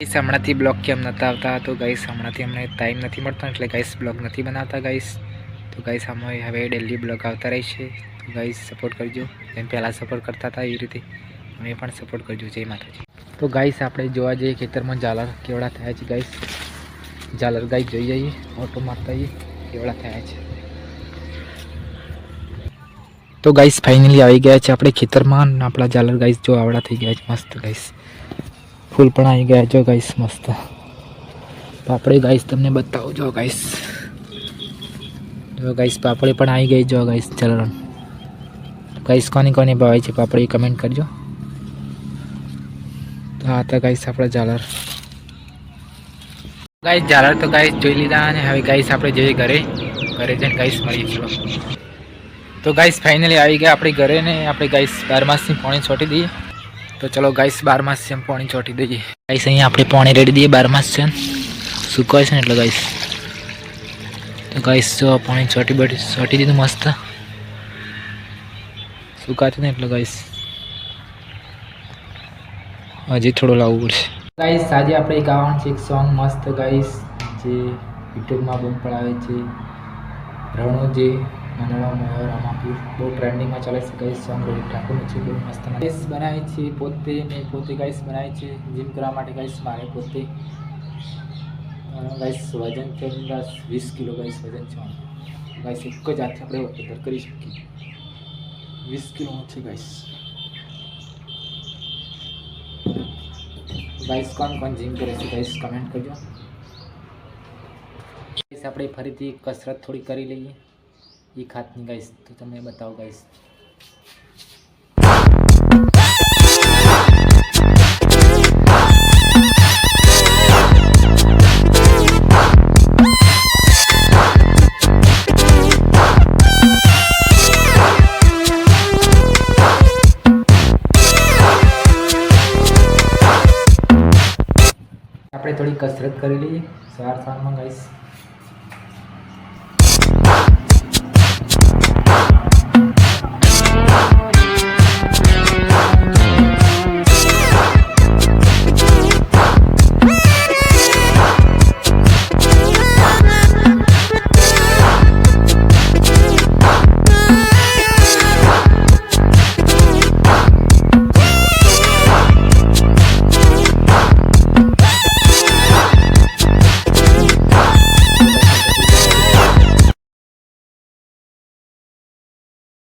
Guys હમણાંથી blog કેમ નતા આવતા? તો ગાઈસ હમણાંથી અમને ટાઈમ નથી મળતો એટલે ગાઈસ બ્લોગ નથી બનાવતા ગાઈસ તો ગાઈસ અમે હવે ડેલી બ્લોગ આવતા રહેશે તો ગાઈસ સપોર્ટ કરજો. જેમ પહેલાં સપોર્ટ કરતા હતા એ રીતે અમે પણ સપોર્ટ કરજો. જય માતાજી. તો ગાઈસ આપણે જોવા જઈએ ખેતરમાં ઝાલર કેવડા થયા છે ગાઈસ ઝાલર ગાઈસ જોઈ જઈએ ઓટો મારતા કેવડા થયા છે. તો ગાઈસ ફાઇનલી આવી ગયા છે આપણે ખેતરમાં આપણા ઝાલર ગાઈસ જો આવડા થઈ ગયા છે. મસ્ત ગાઈસ ફૂલ પણ આવી ગયા. જો ગાઈસ મસ્ત. પાપડી ગાઈસ તમને બતાવું. જો ગાઈસ જો ગાઈસ પાપડી પણ આવી ગઈ. જો ગાઈસ ચલણ ગાઈસ કોની કોની ભાવે છે પાપડી કમેન્ટ કરજો. તો આ હતા ગાઈસ આપણા ઝાલર. ગાઈસ ઝાલર તો ગાઈસ જોઈ લીધા અને હવે ગાઈસ આપણે જઈએ ઘરે. ઘરે જઈને ગાઈસ મળીએ. તો ગાઈસ ફાઇનલી આવી ગયા આપણી ઘરે ને આપણે ગાઈસ બાર માસની પાણી છોટી દઈએ તો ચલો ગાઈસ બાર માસ છે પાણી ચોટી દઈએ. ગાઈસ અહીંયા આપણે પાણી રેડી દઈએ, બાર માસ છે સુકાય છે ને એટલે ગાઈસ તો ગાઈસ જો પાણી ચોટી બટી ચોટી દીધું મસ્ત. સુકાતું ને એટલે ગાઈસ હજી થોડું લાવવું પડશે. ગાઈસ આજે આપણે ગાવાનું છે, એક સોંગ મસ્ત ગાઈસ જે યુટ્યુબમાં બૂમ પડાવે છે. રણુજી. અમાપીર બહુ ટ્રેન્ડિંગમાં ચાલે છે છે બહુ મસ્ત ગાઈસ બનાવી છે પોતે મેં પોતે ગાઈસ બનાવી છે જીમ કરવા માટે ગાઈસ મારે પોતે. ગાઈસ વજન છે વીસ કિલો ગાઈસ વજન છે ગાઈસ એક જ હાથે આપણે વધાર કરી શકીએ. વીસ કિલો છે ગાઈસ ગાઈસ કોણ કોણ જીમ કરે છે ગાઈસ કમેન્ટ કરજો. આપણે ફરીથી કસરત થોડી કરી લઈએ. એક હાથની ગાઈશ તો તમને બતાવો ગાઈશ આપણે થોડી કસરત કરી લઈએ સવાર સાંજમાં ગાઈસ.